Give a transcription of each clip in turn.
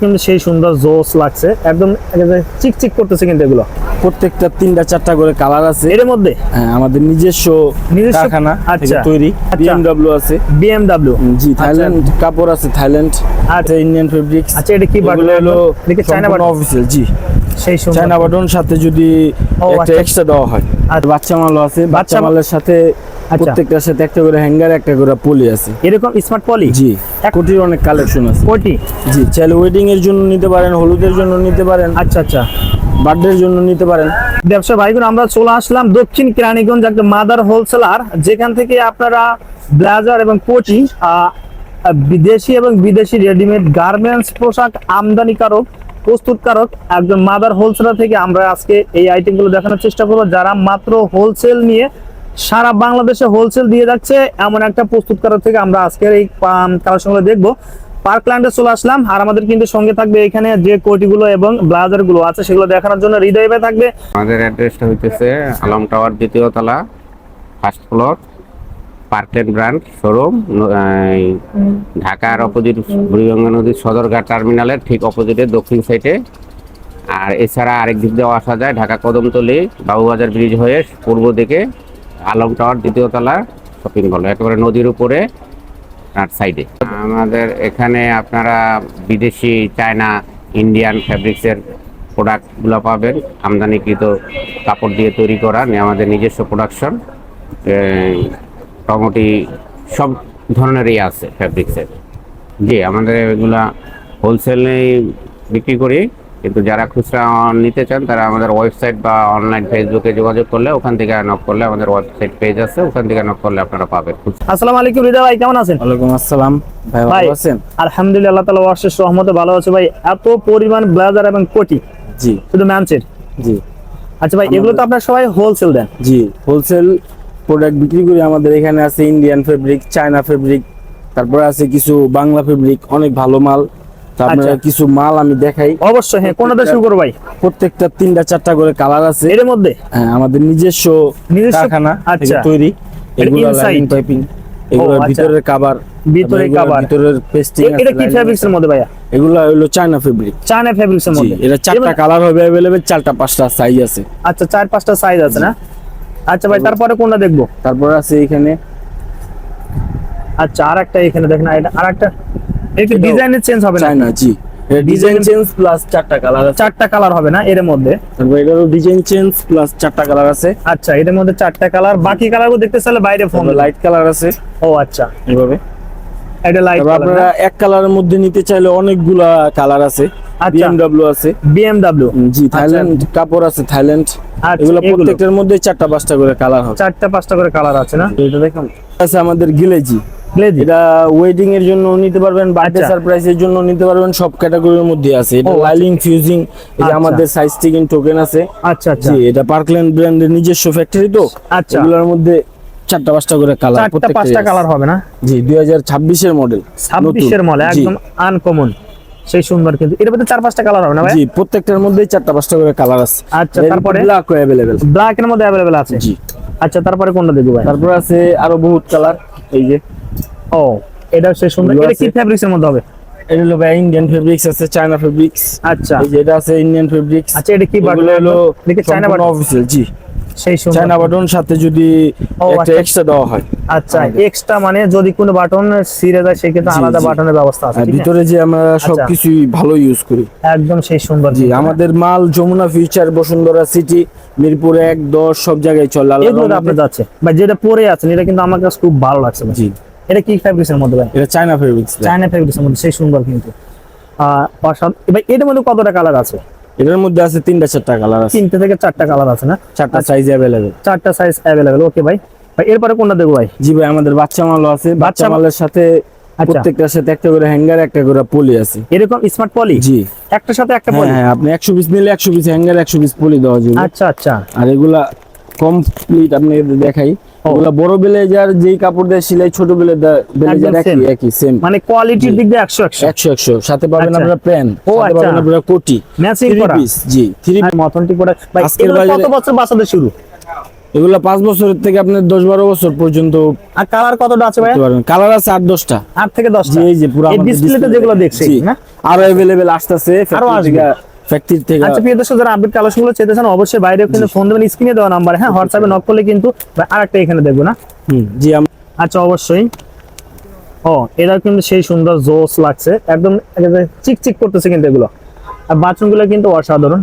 কিন্তু সেই সুন্দর জোস লাগছে। একদম চিকচিক করতেছে কিন্তু এগুলো। প্রত্যেকটা তিনটা চারটা করে কালার আছে। এর মধ্যে? হ্যাঁ আমাদের নিজস্ব কারখানা আচ্ছা। তৈরি। আচ্ছা। বিএমডব্লিউ আছে। বিএমডব্লিউ জি থাইল্যান্ড কাপড় আছে থাইল্যান্ড। আছে ইন্ডিয়ান ফেব্রিক্স আচ্ছা এটা কি বাটন হলো চায়না বাটন অফিসিয়াল জি। সেই সুন্দর। চায়না বাটন সাথে যদি একটা আচ্ছা। এক্সট্রা দেওয়া হয়। আর বাচ্চা মালও আছে। বাচ্চা মালের সাথে আচ্ছা। প্রত্যেকটার সাথে একটা করে হ্যাঙ্গার একটা করে পলি আছে। এরকম স্মার্ট পলি জি কোটির অনেক কালেকশন আছে। কোটি? জি চাইলে ওয়েডিং এর জন্য নিতে পারেন হলুদের জন্য নিতে পারেন। আচ্ছা আচ্ছা। বার্থডের জন্য নিতে পারেন। ব্যবসা ভাইগুলো আমরা চলে আসলাম দক্ষিণ কেরানীগঞ্জ একটা মাদার হোলসেলার যেখান থেকে আপনারা ব্লেজার এবং কোটি বিদেশি এবং বিদেশি রেডিমেড গার্মেন্টস পোশাক আমদানিকারক প্রস্তুতকারক একজন মাদার হোলসেলার থেকে আমরা আজকে এই আইটেমগুলো দেখানোর চেষ্টা করব। যারা মাত্র হোলসেল নিয়ে সারা বাংলাদেশে হোলসেল দিয়ে যাচ্ছে। এমন একটা প্রস্তুতকারক থেকে আমরা আজকের এই কালেকশনগুলো দেখব। পার্কল্যান্ডে চলে আসলাম। আর আমাদের কিন্তু সঙ্গে থাকবে এখানে যে কোটিগুলো এবং ব্লাজারগুলো আছে, সেগুলো দেখানোর জন্য হৃদয় ভাই থাকবে। আমাদের অ্যাড্রেসটা হইতেছে আলম টাওয়ার দ্বিতীয় তলা ফার্স্ট ফ্লোর পার্কেন ব্র্যান্ড শোরুম ঢাকার অপোজিট বুড়িগঙ্গা নদীর সদরঘাট টার্মিনালের ঠিক অপোজিটে দক্ষিণ সাইডে আর এছাড়া আরেক দিক দিয়েও আসা যায়, ঢাকা কদমতলি, বাবুবাজার ব্রিজ হয়ে পূর্ব দিকে। আলম টাওয়ার দ্বিতীয় তলা শপিং মল, একেবারে নদীর উপরে আর সাইডে। আমাদের এখানে আপনারা বিদেশি, চায়না, ইন্ডিয়ান ফ্যাব্রিক্সের প্রোডাক্টগুলো পাবেন। আমদানিকৃত কাপড় দিয়ে তৈরি করা আমাদের নিজস্ব প্রোডাকশন। মোটামুটি সব ধরনেরই আছে ফ্যাব্রিক্সের। জি, আমাদের এগুলা হোলসেলেই বিক্রি করি। কিন্তু যারা খুচরা নিতে চান তারা আমাদের ওয়েবসাইট বা অনলাইন ফেসবুকে যোগাযোগ করলে ওখান থেকে নক করলে আমাদের ওয়েবসাইট পেজ আছে ওখান থেকে নক করলে আপনারা পাবেন। আসসালামু আলাইকুম হৃদয় ভাই কেমন আছেন? ওয়ালাইকুম আসসালাম। ভাই ভালো আছেন? আলহামদুলিল্লাহ আল্লাহ তালা অশেষ রহমতে ভালো আছে। ভাই এত পরিমাণ ব্লাজার এবং কোটি জি। শুধু ম্যানচের? জি। আচ্ছা ভাই এগুলো তো আপনার সবাই হোলসেল দেন। জি হোলসেল প্রোডাক্ট বিক্রি করি। আমাদের এখানে আছে ইন্ডিয়ান ফেব্রিক চায়না ফেব্রিক তারপরে আছে কিছু বাংলা ফেব্রিক অনেক ভালো মাল। তারপরে আচ্ছা। কিছু মাল আমি দেখাই অবশ্যই হ্যাঁ কোনটা শুরু করবো ভাই প্রত্যেকটা তিনটা চারটা করে কালার আছে এর মধ্যে হ্যাঁ আমাদের নিজস্ব নিজস্ব- কারখানা থেকে আচ্ছা। তৈরি এটা এগুলো inside? লাইনিং পাইপিং এগুলো আচ্ছা। ভিতরের কাভার ভিতরে cover। ভিতরের পেস্টিং এ- এটা কি ফ্যাব্রিক্স এর মধ্যে ভাইয়া এগুলো হলো চায়না ফেব্রিক চায়না ফ্যাব্রিক্স এর জি মধ্যে এটা চারটা এবার- কালার হবে अवेलेबल চারটা পাঁচটা সাইজ আছে আচ্ছা চার পাঁচটা সাইজ আছে না আচ্ছা ভাই তারপরে কোনটা দেখবো তারপর আছে এখানে আচ্ছা আর একটা এখানে দেখেন এটা আর একটু ডিজাইনের চেঞ্জ হবে না? জি। ডিজাইন চেঞ্জ প্লাস চারটা কালার আছে। চারটা কালার হবে না এর মধ্যে? তারপর এটারও ডিজাইন চেঞ্জ প্লাস চারটা কালার আছে। আচ্ছা এর মধ্যে চারটা কালার বাকি কালারগুলো দেখতে চাইলে বাইরে ফোন লাইট কালার আছে। ও আচ্ছা। এইভাবে এটা লাইট আপনারা এক কালারের মধ্যে নিতে চাইলে অনেকগুলা কালার আছে। আচ্ছা। বিএমডব্লিউ আছে। বিএমডব্লিউ জি থাইল্যান্ড কাপড় আছে থাইল্যান্ড। আচ্ছা, এগুলো। প্রত্যেকটার মধ্যে চারটা পাঁচটা করে কালার হবে চারটা পাঁচটা করে কালার আছে না? এটা দেখুন। আছে আমাদের গিলেজি। এটা ওয়েডিং এর জন্য নিতে পারবেন বার্থডে আচ্ছা। সারপ্রাইজের জন্য নিতে পারবেন সব ক্যাটাগরির মধ্যে আছে। এটা। লাইলিং ফিউজিং আচ্ছা। আমাদের সাইজ টিকিং টোকেন আছে। আচ্ছা আচ্ছা। জি এটা পার্কল্যান্ড ব্র্যান্ডের নিজস্ব ফ্যাক্টরি তো। আচ্ছা। এগুলোর মধ্যে চারটা পাঁচটা করে কালার চারটা পাঁচটা কালার হবে না? জি দুই হাজার ছাব্বিশের মডেল ছাব্বিশের মলে একদম আনকমন সেই সুন্দর কিন্তু। এর মধ্যে চার পাঁচটা কালার হবে না ভাই? জি প্রত্যেকটার মধ্যে চারটা পাঁচটা করে কালার আছে। আচ্ছা, তারপরে? ব্ল্যাক অ্যাভেলেবেল ব্ল্যাক এর মধ্যে অ্যাভেলেবেল আছে। জি। আচ্ছা তারপরে কোনটা দেখব ভাই? তারপর আছে আরও বহুত কালার এই যে। ও এটা সে সুন্দর। এটা কি ফেব্রিক্স এর মধ্যে হবে? এটা হলো ভাই ইন্ডিয়ান ফেব্রিক্স আছে চায়না ফেব্রিক্স আচ্ছা। এই যে এটা আছে ইন্ডিয়ান ফেব্রিক্স আচ্ছা এটা কি বাটন? হলো দেখে চায়না বাটন। অফিসিয়াল জি। সেই সুন্দর চায়না বাটন সাথে যদি একটা আচ্ছা। এক্সট্রা দেওয়া হয়। আচ্ছা এক্সট্রা মানে যদি কোনো বাটন ছিঁড়ে যায় সেক্ষেত্রে আলাদা বাটনের ব্যবস্থা আছে আছে? ভিতরে যে আমরা সবকিছুই ভালো ইউজ করি। একদম সেই সুন্দর জি আমাদের মাল যমুনা ফিউচার বসুন্ধরা সিটি মিরপুর এক দশ সব জায়গায় চলে আল্লাহর এগুলো রহমতে। আপনি যাচ্ছে। ভাই যেটা পরে আছেন এটা কিন্তু আমার কাছে খুব ভালো লাগছে জি। এটা কি ফ্যাব্রিক্স এর মধ্যে ভাই? এটা চায়না ফেব্রিক্স চায়না ফ্যাব্রিক্স এর মধ্যে সেই সুন্দর কিন্তু। আহ এটার মধ্যে কতটা কালার আছে? এটার মধ্যে আছে তিনটা চারটা কালার আছে। তিনটে থেকে চারটা কালার আছে না? চারটা সাইজ অ্যাভেলেবেল চারটা সাইজ অ্যাভেলেবেল ওকে ভাই। ভাই এরপরে কোনটা দেখব ভাই? জি ভাই আমাদের বাচ্চা মালও আছে। বাচ্চা মালের সাথে আচ্ছা। প্রত্যেকটার সাথে একটা করে হ্যাঙ্গার একটা করে পলি আছে। এরকম স্মার্ট পলি জি। একটার সাথে একটা হ্যাঁ পলি হ্যাঁ আপনি একশো পিস নিলে একশো পিস হ্যাঙ্গার একশো পিস পলি দেওয়া যাবে। আচ্ছা আচ্ছা। আর এগুলা কমপ্লিট আপনি দেখাই। এগুলা বড় ব্লেজার যেই কাপড় দিয়ে সেলাই ছোট ব্লেজার একই একই সেম মানে কোয়ালিটির দিক দিয়ে একশো একশো। একশো একশো। সাথে পাবেন আচ্ছা। আপনারা প্যান্ট সাথে আচ্ছা। পাবেন আপনারা কোটি। ম্যাচিং করা। পিস জি থ্রি আর মতনটি করে। ভাই কত বছর বাচ্চাদের শুরু? এগুলো পাঁচ বছরের থেকে আপনার দশ বারো বছর পর্যন্ত আর কালার কতটা আছে ভাই কালার আছে আট দশটা। আট থেকে দশটা। এই যে পুরো ডিসপ্লেতে যেগুলো। দেখছি আরও অ্যাভেলেবেল আসতেছে আরও আসবে। ফ্যাক্টরি থেকে আচ্ছা প্রিয় দর্শক যারা আপডেট কালেকশনগুলো চেতেছেন অবশ্যই বাইরে কিন্তু ফোন দেবেন স্ক্রিনে দেওয়া নাম্বার হ্যাঁ হোয়াটসঅ্যাপে নক করলে কিন্তু আর একটা এখানে দেখব না? হুম, জি আচ্ছা অবশ্যই। ও এটা কিন্তু সেই সুন্দর জোস লাগছে। একদম চিকচিক করতেছে কিন্তু এগুলো। আর বাথরুমগুলো কিন্তু অসাধারণ।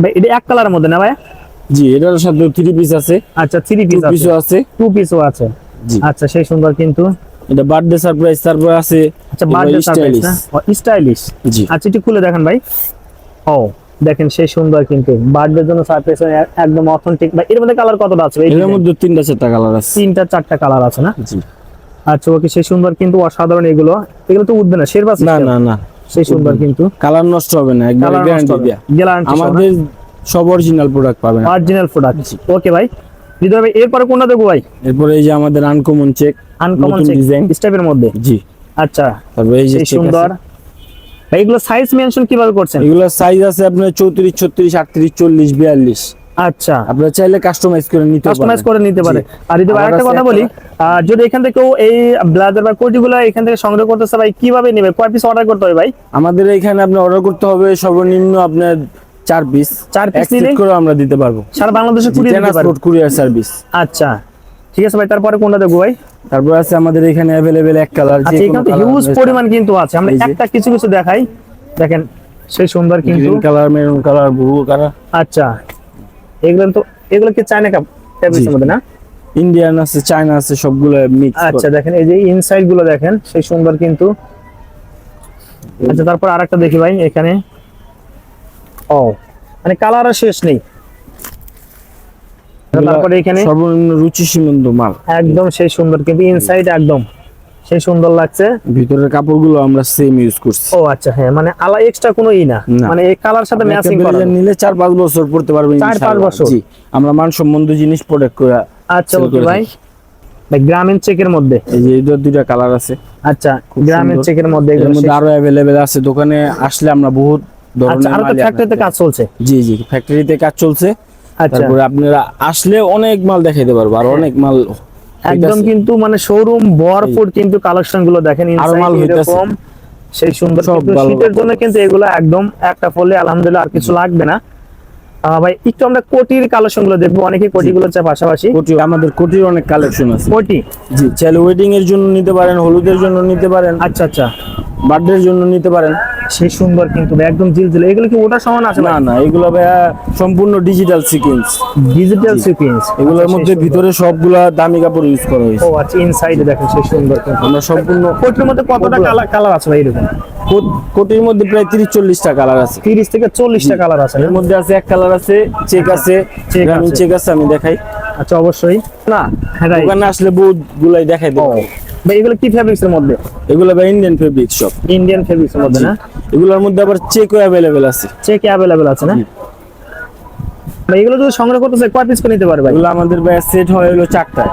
ভাই এটা এক কালারের মধ্যে না ভাই জি এটার সাথে থ্রি পিস আছে। আচ্ছা থ্রি পিস আছে। পিসও আছে। টু পিসও আছে। জি। আচ্ছা সেই সুন্দর কিন্তু এটা বার্থডে সারপ্রাইজ তারপর আছে আচ্ছা বার্থডে সারপ্রাইজ না? স্টাইলিশ জি। আচ্ছা একটু খুলে দেখেন ভাই। ও দেখেন সেই সুন্দর কিন্তু। বার্থডের জন্য সারপ্রাইজ একদম অথেন্টিক ভাই এর মধ্যে কালার কতটা আছে? এর মধ্যে তিনটা চারটা কালার আছে। তিনটা চারটা কালার আছে না? জি। আচ্ছা ওকে সেই সুন্দর কিন্তু অসাধারণ এগুলো। এগুলো তো উঠবে না শেরবা না না না। সেই সুন্দর কিন্তু। কালার নষ্ট হবে না একদম গ্যারান্টি দেয়া। আমাদের সব অরিজিনাল প্রোডাক্ট পাবেন। অরিজিনাল প্রোডাক্ট ওকে ভাই। হৃদয় ভাই এরপরে কোনটা দেখব ভাই? এরপরে এই যে আমাদের আনকমন চেক আনকমন ডিজাইন স্টেপের মধ্যে। জি। আচ্ছা তারপর এই যে সুন্দর। ভাই এগুলো সাইজ মেনশন কীভাবে করছেন? এগুলোর সাইজ আছে আপনার চৌত্রিশ ছত্রিশ আটত্রিশ চল্লিশ বিয়াল্লিশ। আচ্ছা। আপনারা চাইলে কাস্টমাইজ করে নিতে কাস্টমাইজ করে নিতে পারে। আর আমার একটা কথা বলি যদি এখান থেকে কেউ এই ব্লাজার বা কোটিগুলো এখান থেকে সংগ্রহ করতেছে ভাই কীভাবে নেবে? কয় পিস অর্ডার করতে হবে ভাই? আমাদের এখানে আপনি অর্ডার করতে হবে সর্বনিম্ন আপনার চার পিস চার piece নিলে? করে আমরা দিতে পারব। সারা বাংলাদেশে কুড়িয়ে দিতে পারে ট্রান্সপোর্ট কুরিয়ার সার্ভিস আচ্ছা ঠিক আছে ভাই তারপরে কোনটা দেখব ভাই? তারপর আছে আমাদের এখানে অ্যাভেলেবেল এক কালার আচ্ছা এখানে তো হিউজ পরিমাণ কিন্তু আছে। আমরা একটা কিছু কিছু দেখাই। দেখেন সেই সুন্দর কিন্তু। Green colour maroon colour blue colour আচ্ছা এগুলো তো এগুলো কি চায়না কাপ মধ্যে না? ইন্ডিয়ান আছে চায়না আছে সবগুলো মিক্স আচ্ছা দেখেন এই যে ইনসাইডগুলো দেখেন সেই সুন্দর কিন্তু। আচ্ছা তারপর আরেকটা দেখি ভাই এখানে। ও মানে কালার শেষ নেই। তারপরে এখানে সর্বনিম্ন রুচি মাল। একদম সেই সুন্দর কিন্তু ইনসাইড একদম সেই সুন্দর লাগছে। ভিতরের কাপড়গুলো আমরা সেম ইউজ করছি। ও আচ্ছা হ্যাঁ মানে আলা এক্সট্রা কোনো ই না। মানে এই কালার সাথে ম্যাচিং করা নিলে চার পাঁচ বছর পড়তে চার, পাঁচ ইনশাআল্লাহ। বছর? জি আমরা জিনিস প্রোডাক্ট করে আচ্ছা ওকে ভাই। ভাই গ্রামীণ চেকের মধ্যে। এই যে এটার দুইটা কালার আছে। আচ্ছা গ্রামীণ চেকের মধ্যে এর মধ্যে আরও অ্যাভেলেবেল আছে। দোকানে আসলে আমরা বহুত আচ্ছা আর তো ফ্যাক্টরিতে কাজ চলছে? জি জি ফ্যাক্টরিতে কাজ চলছে। আচ্ছা। তারপরে আপনারা আসলে অনেক মাল দেখাইতে পারব আর অনেক মাল একদম কিন্তু মানে শোরুম ভরপুর কিন্তু কালেকশনগুলো দেখেন মাল এরকম সেই সুন্দর শীতের জন্য কিন্তু এগুলো একদম একটা ফলে আলহামদুলিল্লাহ আর কিছু লাগবে না। ভাই একটু আমরা কোটির কালেকশনগুলো দেখব অনেকে কোটি গুলো পাশাপাশি। কোটি আমাদের কোটির অনেক কালেকশন আছে। কোটি? জি চাইলে ওয়েডিং এর জন্য নিতে পারেন হলুদের জন্য নিতে পারেন আচ্ছা আচ্ছা। বার্থডে জন্য নিতে পারেন। সেই সুন্দর কিন্তু একদম জিলজিল এগুলো কি ওটার সমান আছে না না এগুলো ভাইয়া সম্পূর্ণ ডিজিটাল সিকোয়েন্স ডিজিটাল সিকুয়েন্স এগুলোর মধ্যে ভিতরে সবগুলা দামি কাপড় ইউজ করা হয়েছে। ও আচ্ছা ইনসাইডে দেখেন সেই সুন্দর আমরা সম্পূর্ণ কোটির মধ্যে কতটা কালার কালার আছে ভাই এরকম? কোট- কোটির মধ্যে প্রায় তিরিশ চল্লিশটা কালার আছে। তিরিশ থেকে চল্লিশটা কালার আছে এর মধ্যে আছে এক কালার আছে চেক আছে। Check চেক আছে। আমি দেখাই। আচ্ছা অবশ্যই। না হ্যাঁ. দোকানে আসলে বহুত গুলাই দেখাই দেবো। ভাই এগুলো কি ফেব্রিক্স এর মধ্যে? এগুলো ভাই ইন্ডিয়ান ফেব্রিক্স সব ইন্ডিয়ান ফেব্রিক্স এর মধ্যে না? এগুলোর মধ্যে আবার চেকও অ্যাভেলেবেল আছে। চেক অ্যাভেলেবেল আছে না। ভাই এগুলো যদি সংগ্রহ করতে চাই কয় পিস করে নিতে পারবে ভাই? এগুলো আমাদের ভাই সেট হয় হলো চারটা।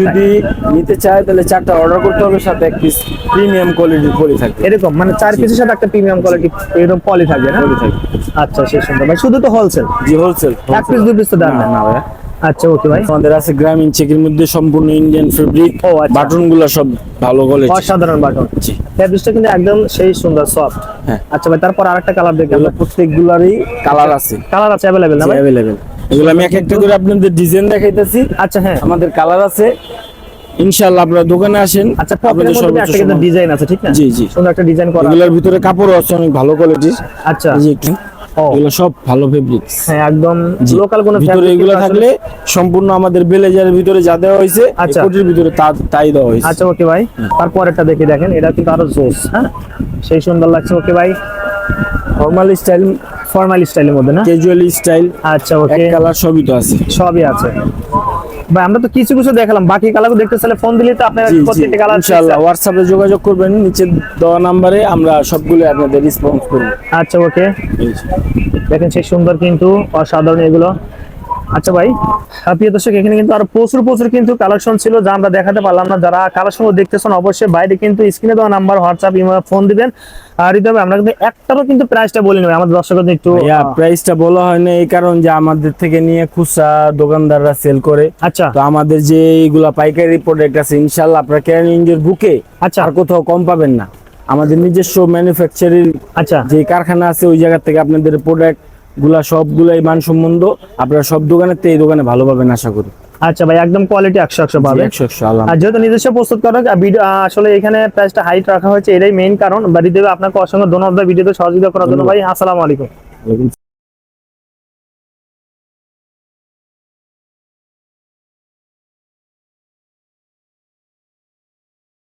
যদি নিতে চায় তাহলে চারটা অর্ডার করতে হবে সাথে এক পিস প্রিমিয়াম কোয়ালিটির পলি থাকবে। এরকম? মানে চার পিসের সাথে একটা প্রিমিয়াম কোয়ালিটি এরকম পলি থাকবে না? পলি থাকবে। আচ্ছা সেই সুন্দর। ভাই শুধু তো হোলসেল জি হোলসেল এক পিস দুই পিস তো দাম না ভাই আচ্ছা ওকে ভাই। আমাদের আছে গ্রামীণ চেকের মধ্যে সম্পূর্ণ ইন্ডিয়ান ফেব্রিক ও, আচ্ছা। বাটনগুলো সব ভালো কোয়ালিটি অসাধারণ বাটন। জি। ফেব্রিক্সটা কিন্তু একদম সেই সুন্দর সফট হ্যাঁ। আচ্ছা ভাই তারপর আরেকটা কালার দেখি এগুলো প্রত্যেকগুলারই কালার আছে। কালার আছে অ্যাভেলেবেল না ভাই? অ্যাভেলেবেল এগুলো আমি এক একটা করে আপনাদের ডিজাইন দেখাইতেছি। আচ্ছা হ্যাঁ। আমাদের কালার আছে। ইনশাআল্লাহ আপনারা দোকানে আসেন আচ্ছা আপনাদের সর্বোচ্চ একটা ডিজাইন আছে ঠিক না? জি, জি। সুন্দর একটা ডিজাইন করা এগুলোর ভিতরে কাপড়ও আছে অনেক ভালো কোয়ালিটির আচ্ছা। ও এগুলো সব ভালো ফেব্রিক্স হ্যাঁ একদম লোকাল কোনো ভিতরে এগুলো থাকলে সম্পূর্ণ আমাদের বেলেজারের ভিতরে যা দেওয়া হয়েছে আচ্ছা। কোটির ভিতরে তা তাই দেওয়া হয়েছে। আচ্ছা ওকে ভাই। তারপর একটা দেখে দেখেন এটা কিন্তু আরও জোস হ্যাঁ? সেই সুন্দর লাগছে ওকে ভাই। ফর্মাল স্টাইল ফর্মাল স্টাইলের মধ্যে না? ক্যাজুয়াল স্টাইল আচ্ছা ওকে কালার সবই তো আছে। সবই আছে। ভাই আমরা তো কিছু কিছু দেখালাম বাকি কালার দেখতে চাইলে ফোন দিলে তো আপনার প্রত্যেকটা কালার ইনশাআল্লাহ হোয়াটসঅ্যাপে যোগাযোগ করবেন নিচে দেওয়া নম্বরে আমরা সবগুলো আপনাদের রেসপন্স করব। আচ্ছা ওকে দেখেন সেই সুন্দর কিন্তু অসাধারণ এগুলো। আচ্ছা ভাই প্রিয় দর্শক এখানে কিন্তু আরও প্রচুর প্রচুর কিন্তু কালেকশন ছিল যা আমরা দেখাতে পারলাম না। যারা কালেকশন দেখতেছেন অবশ্যই বাইরে কিন্তু স্ক্রিনে দেওয়া নাম্বার হোয়াটসঅ্যাপ ইমো ফোন দিবেন। আর ভাই, আমরা কিন্তু একটারও কিন্তু প্রাইসটা বলি নেই আমাদের দর্শকদের একটু প্রাইসটা বলা হয় না এই কারণ যে আমাদের থেকে নিয়ে খুচরা দোকানদাররা সেল করে। আচ্ছা। তো আমাদের যে এইগুলা পাইকারি প্রোডাক্ট আছে ইনশাল্লাহ আপনারা কেরানীগঞ্জের বুকে আচ্ছা। আর কোথাও কম পাবেন না। আমাদের নিজস্ব ম্যানুফ্যাকচারিং আচ্ছা। যে কারখানা আছে ওই জায়গা থেকে আপনাদের প্রোডাক্ট গুলা সবগুলাই মান সম্বন্ধ আপনারা সব দোকানের এই দোকানে ভালো পাবেন আশা করি। আচ্ছা ভাই একদম কোয়ালিটি একশো একশো পাবে। একশো একশো আর যেহেতু নিজস্ব প্রস্তুত করা ভিডিও আসলে এখানে প্রাইসটা হাইট রাখা হয়েছে এটাই মেইন কারণ। বাড়িতে আপনাকে অসংখ্য ধন্যবাদ ভিডিওতে সহযোগিতা করার জন্য। ভাই আসসালামু আলাইকুম।